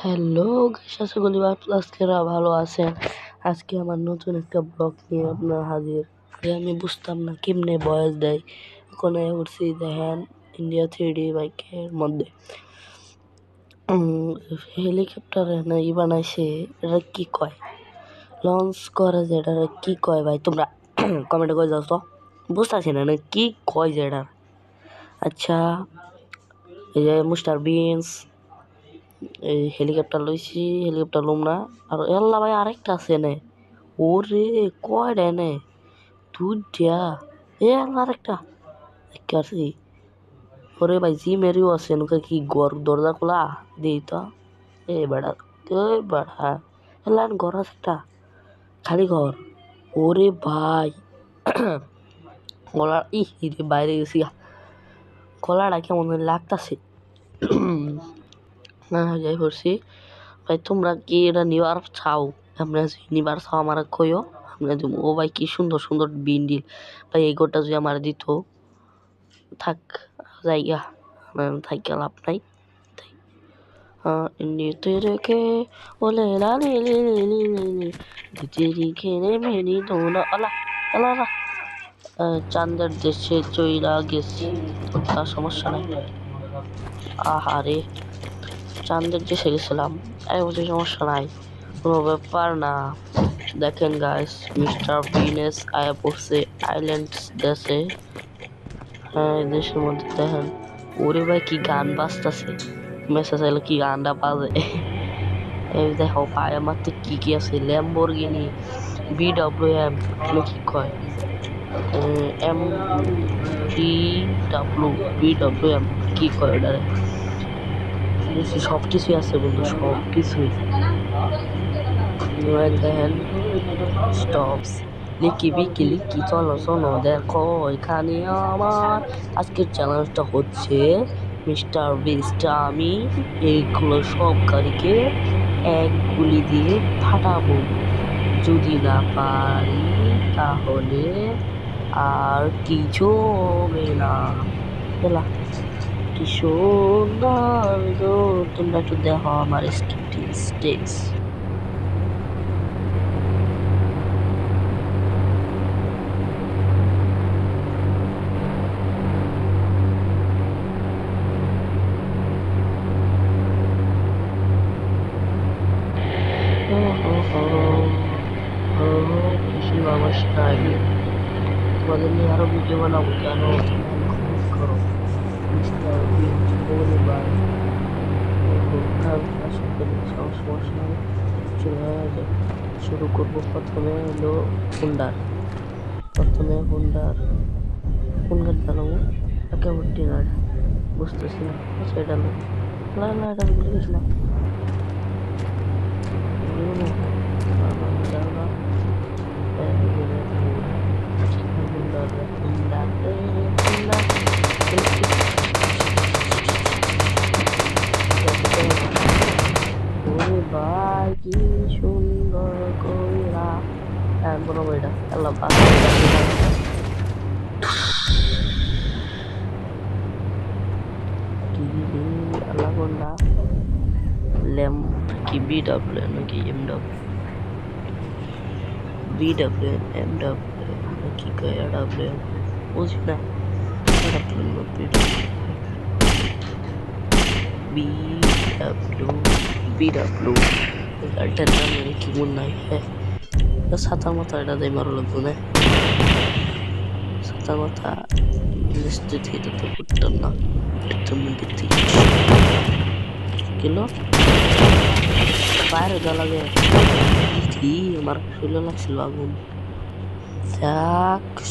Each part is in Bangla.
হ্যালো আশা করি আজকেরা ভালো আছেন। আজকে আমার নতুন একটা ব্লগ নিয়ে আপনার হাজির। আমি বুঝতাম না কেমনে বয়স দেয়। ওখানে উঠছি দেখেন ইন্ডিয়া থ্রি বাইকের মধ্যে। হেলিকপ্টার না ই বানাইছে এটা কি কয়? লঞ্চ করে যে এটা কি কয় ভাই? তোমরা কমেন্টে কয়ে যাও তো বুঝতেছি না কি কয় যে এটা আচ্ছা এই যে মুস্টার বিনস এই হেলিকপ্টার লইছি, হেলিকপ্টার লুম না। আর এল্লা ভাই আরেকটা আছে নে ওরে কয়টা নে দুইটা এ আল্লাহ আরেকটা। পারছি ওরে ভাই জি মেরিও আছে নুকে কি ঘর, দরজা খোলা? দিই তো। এ বেড়া এ বেড়া। এল্লা ঘর আছে একটা। খালি ঘর। ওরে ভাই। গলা ই রে বাইরে গেছি গলাটা কেমন লাগতাছে। না, যাই করছি ভাই, তোমরা কি এটা নিবার চাও? আমরা যদি নিবার চাও, আমার কইও। আমরা দিব ও ভাই, কি সুন্দর সুন্দর বিন্ডিল। ভাই, এই গোটা যদি আমার দিত, থাক জায়গা থাকা লাভ নাই নিতে রেখে বলে লালি লি লি লি লি লি দিদি খেলে মেনি দোনা আলা আলা আলা। চান্দের দেশে চইলা গেছি। সমস্যা নাই। আহারে। চান্দের দেশে গেছিলাম। এই বছর সমস্যা নাই। কোনো ব্যাপার না। দেখেন গাইস মিস্টার বিনেস আয়া পড়ছে আইল্যান্ড দেশে হ্যাঁ দেশের মধ্যে দেখেন, ওরে ভাই কি গান বাজতেছে। মেসেজ এলো কি গানটা বাজে। এই দেখো পায়ে মারতে কি কি আছে? ল্যাম্বরগিনি বিডব্লিউ এম কি কয়? M D W BW M কি কয় ওটারে? বেশি সব কিছুই আছে বন্ধু সব কিছুই দেখেন স্টপস লিকি বিকি লিকি চলো চলো, দেখো, এখানে আমার আজকের চ্যালেঞ্জটা হচ্ছে মিস্টার বিস্ট। আমি এইগুলো সব গাড়িকে এক গুলি দিয়ে ফাটাবো। যদি না পারি, তাহলে আর কিছু হবে না। কি সুন্দর গো তোমরা একটু দেখো আমার স্কিপটি স্টেজ নমস্কার তোমাদের নিয়ে আরও ভিডিও বানাবো কেন করো মিস্টার বিঞ্জ পরিবার সমস্যা নেই শুরু করব প্রথমে হলো হুন্ডার প্রথমে হুন্ডার কোন গাড়ি চালাবো একেবারে গাড়ি বুঝতেছি না সেটা না না এটা ভুলে গেছিলাম ভাই কি সুন্দর কইরা হ্যাঁ বড় বইটা আল্লাহ কি রে আল্লাহ বন্ডা লেম কি বি ডাব্লিউ নাকি M W B W M W নাকি কয়া ডাব্লিউ বুঝি না বি গাড়িটার নাম মানে কি মনে নাই হ্যাঁ সাতার মাথা এটা দেয় মারো লাগতো না। সাতার মাথা লিস্টে থেকে তো করতাম না। ডিটারমেন্টের থেকে কিলো বাইরে লাগে কি আমার শরীরে লাগছিল আগুন।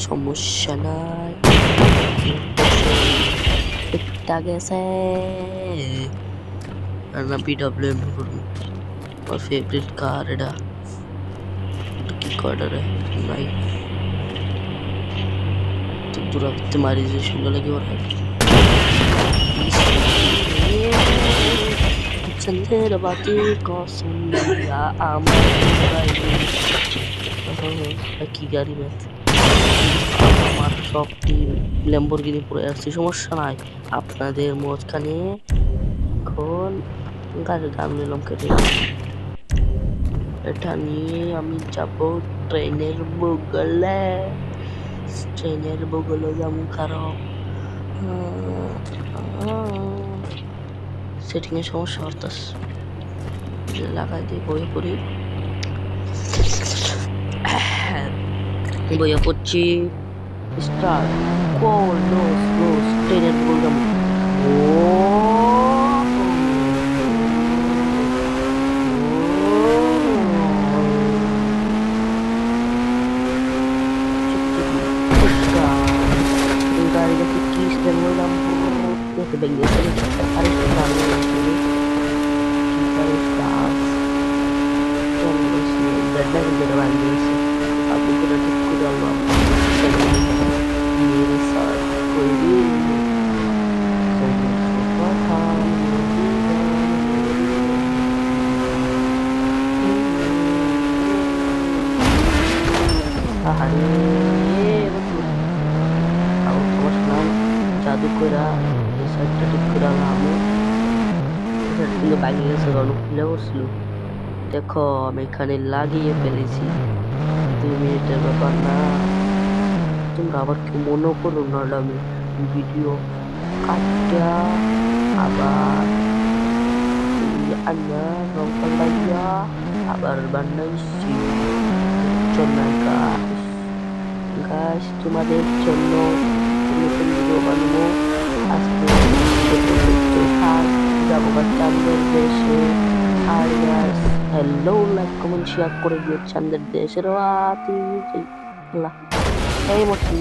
সমস্যা নাই। বিডব্লিউ এম আমার ফেভারিট কার এটা কি দূরাবর্তী মারি যে সুন্দর লাগে আমার কি গাড়ি সব ল্যাম্বরগিনি পরে আসছে সমস্যা নাই আপনাদের মাঝখানে এখন গাড়ির দাম নিলাম কেটে এটা নিয়ে আমি যাব ট্রেনের বগলে ট্রেনের বগলে যাবো কারণ সেটিংয়ে সমস্যা হতাস লাগাই দিয়ে বয়ে পড়ি বয়ে পড়ছি স্টার্ট কোল নোস নোস ট্রেনের বললাম ও que daí eu tenho que aparecer pra mim aqui. Tipo, está. Vamos ver se deve gravar isso. A cultura tem que cuidar logo. E essa coisinha. Aê, vamos lá. Vamos lá, já decorar. Resort ঠিক করে আমি কিন্তু বাগিয়ে গেছে রণ খুলে বসল। দেখো, আমি এখানে লাগিয়ে ফেলেছি। দুই মিনিটের ব্যাপার না। তোমরা আবার কি মনে করো না আমি ভিডিও কাটটা? আবার আন্না রং আবার বানাইছি। গাছ তোমাদের জন্য আজকে যাব চান্দের দেশে আর গাছ হ্যালো লাইক কমেন্ট শেয়ার করে দিও চান্দের দেশের আতি আল্লাহ এই মতি